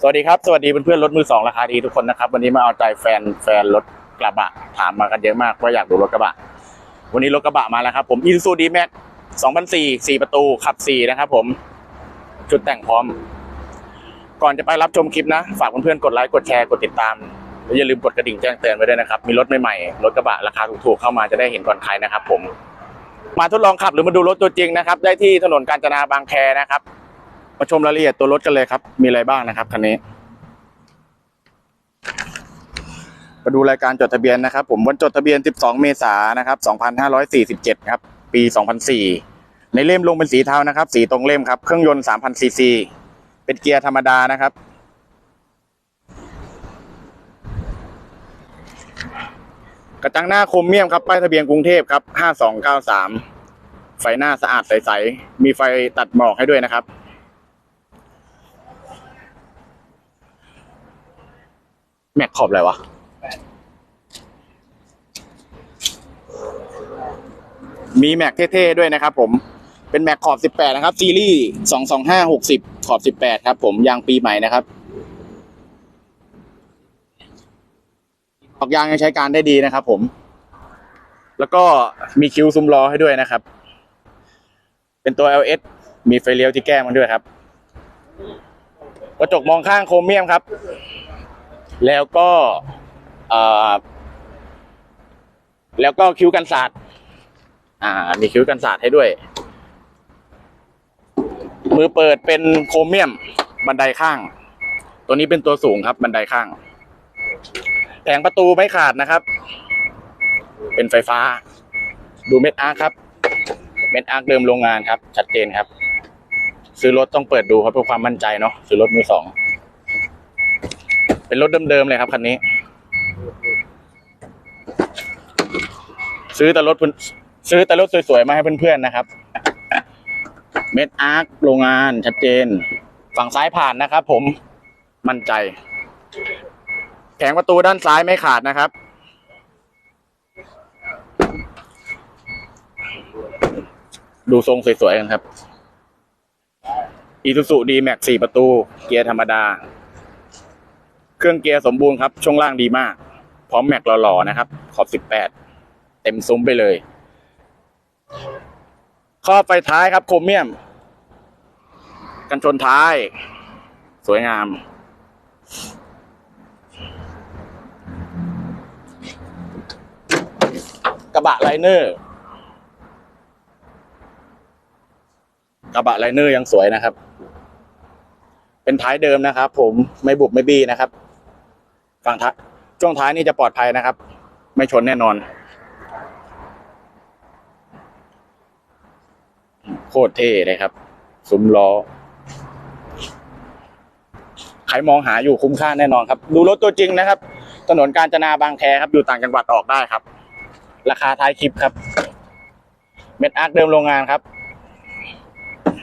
สวัสดีครับ สวัสดีเพื่อนๆรถมือสองราคาดีทุกคนนะครับ วันนี้มาเอาใจแฟนแฟนรถกระบะถามมากันเยอะมากว่าอยากดูรถกระบะ วันนี้รถกระบะมาแล้วครับ ผมอีซูดีแม็ก2004 4ประตูขับ4นะครับผม ชุดแต่งพร้อม ก่อนจะไปรับชมคลิปนะ ฝากเพื่อนๆกดไลค์กดแชร์กดติดตามและอย่าลืมกดกระดิ่งแจ้งเตือนไว้ด้วยนะครับ มีรถใหม่ๆรถกระบะราคาถูกๆเข้ามาจะได้เห็นก่อนใครนะครับ ผม มาทดลองขับหรือมาดูรถตัวจริงนะครับ ได้ที่ถนนกาญจนาบางแคนะครับ มาชมรายละเอียดตัวรถกันเลยครับ มีอะไรบ้างนะครับคันนี้มาดูรายการจดทะเบียนนะครับ ผมวันจดทะเบียน 12 เมษายนนะครับ 2547 ครับ ปี 2004 ในเล่มลงเป็นสีเทานะครับ สีตรงเล่มครับ เครื่องยนต์ 3,000 ซีซี เป็นเกียร์ธรรมดานะครับ กระจังหน้าโครเมียมครับ ป้ายทะเบียนกรุงเทพครับ 5293 ไฟหน้าสะอาดใส ๆ มีไฟตัดหมอกให้ด้วยนะครับ แม็กขอบอะไรวะมีแม็กเท่ๆด้วยนะครับผมเป็นแม็กขอบ 18 นะครับ ซีรีส์ 225 60 ขอบ 18 ครับผมยางปีใหม่นะครับออกยางยังใช้การได้ดีนะครับผม แล้วก็มีคิวซุ้มล้อให้ด้วยนะครับ เป็นตัว LS มีไฟเลี้ยวที่แก้มมันด้วยครับ กระจกมองข้างโครเมียมครับ แล้วก็แล้วก็คิ้วกันศาสตร์อ่า มีคิ้วกันศาสตร์ให้ด้วย มือเปิดเป็นโครเมียมบันไดข้าง ตัวนี้เป็นตัวสูงครับบันไดข้างแผงประตูไม่ขาดนะครับ เป็นไฟฟ้า ดูเม็ดอาร์คครับ เม็ดอาร์คเดิมโรงงานครับ ชัดเจนครับ ซื้อรถต้องเปิดดูครับเพื่อความมั่นใจเนาะซื้อรถมือสอง เป็นรถเดิมๆเลยครับคันนี้ ซื้อแต่รถซื้อแต่รถสวยๆมาให้เพื่อนๆนะครับ เม็ดอาร์คโรงงานชัดเจน ฝั่งซ้ายผ่านนะครับผมมั่นใจ แผงประตูด้านซ้ายไม่ขาดนะครับ ดูทรงสวยๆกันครับอี u ูซูดีแม็กสี่ประตู เกียร์ธรรมดา เครื่องเกียร์สมบูรณ์ครับ ช่วงล่างดีมาก พร้อมแม็กหล่อๆนะครับ ขอบสิบแปดเต็มซุ้มไปเลย ข้อไฟท้ายครับโครเมียม กันชนท้าย สวยงาม กระบะไลเนอร์ กระบะไลเนอร์ยังสวยนะครับ เป็นท้ายเดิมนะครับ ผมไม่บุบไม่บี้นะครับ ฝั่งท้ายช่วงท้ายนี่จะปลอดภัยนะครับ ไม่ชนแน่นอน โคตรเท่เลยครับซุ้มล้อใครมองหาอยู่คุ้มค่าแน่นอนครับ ดูรถตัวจริงนะครับ ถนนกาญจนาบางแคครับ อยู่ต่างจังหวัดออกได้ครับ ราคาท้ายคลิปครับ เม็ดอาร์คเดิมโรงงานครับ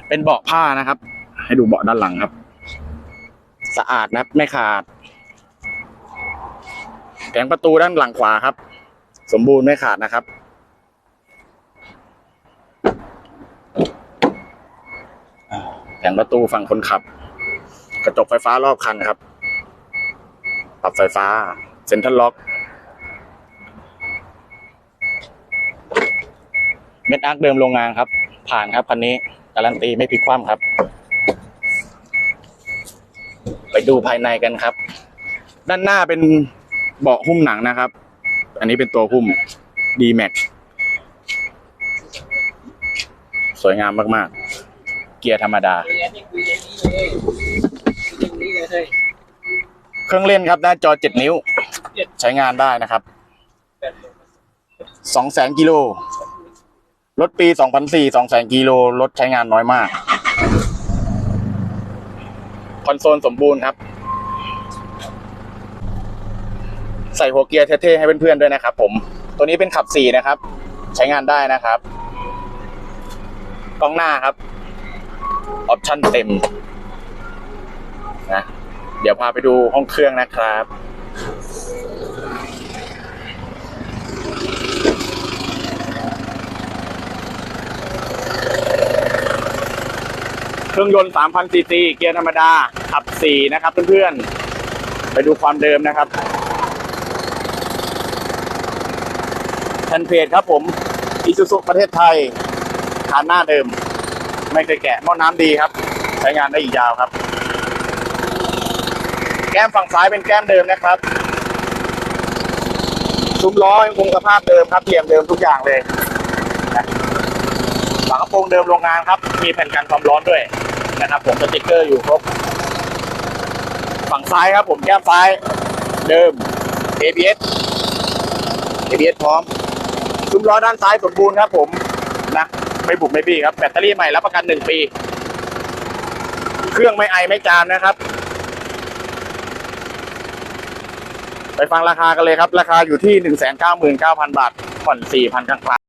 เป็นเบาะผ้านะครับ ให้ดูเบาะด้านหลังครับ สะอาดนะครับ ไม่ขาด แผงประตูด้านหลังขวาครับ สมบูรณ์ไม่ขาดนะครับ แผงประตูฝั่งคนขับ กระจกไฟฟ้ารอบคันครับ ปรับไฟฟ้า เซ็นทรัลล็อกเม็ดอาร์คเดิมโรงงานครับ ผ่านครับคันนี้ การันตีไม่พลิกคว่ำครับ ไปดูภายในกันครับ ด้านหน้าเป็น เบาะหุ้มหนังนะครับ อันนี้เป็นตัวหุ้ม D Max สวยงามมาก ๆ เกียร์ธรรมดา เครื่องเล่นครับหน้าจอ 7 นิ้ว ใช้งานได้นะครับ 200,000กิโล รถปี 2004 200,000กิโล รถใช้งานน้อยมาก คอนโซลสมบูรณ์ครับ ใส่หัวเกียร์เท่ๆให้เพื่อนๆด้วยนะครับผม ตัวนี้เป็นขับ4นะครับ ใช้งานได้นะครับ กล้องหน้าครับ ออปชั่นเต็มนะเดี๋ยวพาไปดูห้องเครื่องนะครับ เครื่องยนต์3,000ซีซีเกียร์ธรรมดาขับ 4 นะครับเพื่อนๆ ไปดูความเดิมนะครับแผ่ นเพจครับผมอิซูซุประเทศไทยฐานหน้าเดิม ไม่เคยแกะหม้อน้ำดีครับ ใช้งานได้อีกยาวครับ แก้มฝั่งซ้ายเป็นแก้มเดิมนะครับซุ้มล้อยังคงสภาพเดิมครับเพียมเดิมทุกอย่างเลยฝากระโปรงเดิมโรงงานครับ มีแผ่นกันความร้อนด้วยนะครับ ผมสติกเกอร์อยู่ครบ ฝั่งซ้ายครับผมแก้มซ้าย เดิม ABS ABS พร้อม ซุ้มล้อด้านซ้ายสมบูรณ์ครับผมนะไม่บุบไม่บี้ครับแบตเตอรี่ใหม่รับประกันหนึ่งปี เครื่องไม่ไอไม่จามนะครับ ไปฟังราคากันเลยครับ ราคาอยู่ที่ 199,000 บาทผ่อน4,000กลาง